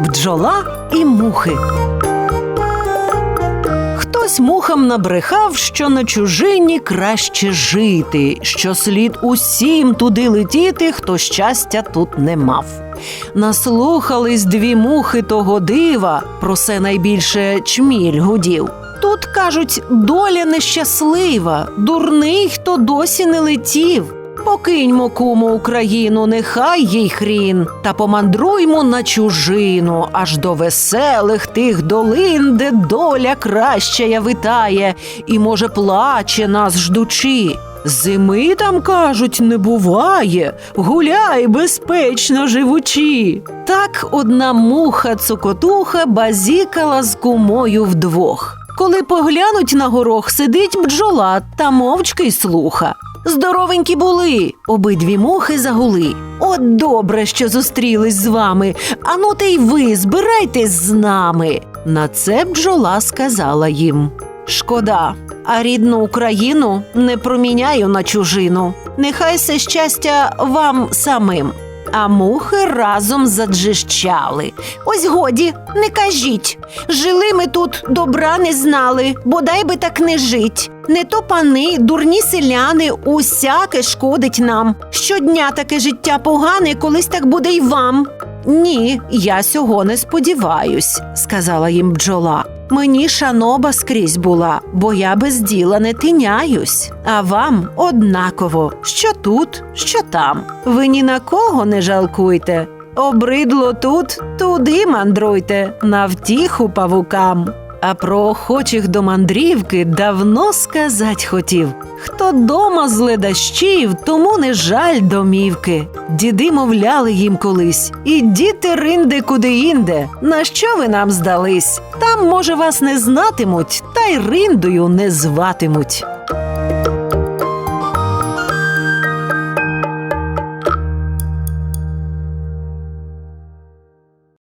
бджола і мухи. Хтось мухам набрехав, що на чужині краще жити, що слід усім туди летіти, хто щастя тут не мав. Наслухались дві мухи того дива, про це найбільше чміль гудів. Тут кажуть, доля нещаслива, дурний, хто досі не летів. Покиньмо куму Україну, нехай їй хрін, та помандруймо на чужину, аж до веселих тих долин, де доля краща витає, і, може, плаче нас ждучи. Зими там, кажуть, не буває, гуляй безпечно живучи. Так одна муха цокотуха базікала з кумою вдвох. Коли поглянуть на горох, сидить бджола та мовчки й слуха. Здоровенькі були, обидві мухи загули. От добре, що зустрілись з вами. Ану, та й ви збирайтесь з нами. На це бджола сказала їм. Шкода, а рідну Україну не проміняю на чужину. Нехай се щастя вам самим. А мухи разом заджищали. Ось годі, не кажіть. Жили ми тут, добра не знали, бодай би так не жить. Не то пани, дурні селяни, усяке шкодить нам. Щодня таке життя погане, колись так буде й вам. Ні, я сього не сподіваюсь, сказала їм бджола. Мені шаноба скрізь була, бо я без діла не тиняюсь. А вам однаково, що тут, що там. Ви ні на кого не жалкуйте. Обридло тут, туди мандруйте, на втіху павукам. А про охочих до мандрівки давно сказать хотів. Хто дома з ледащів, тому не жаль домівки. Діди мовляли їм колись, і діти ринде куди інде. На що ви нам здались? Там, може, вас не знатимуть, та й риндою не зватимуть.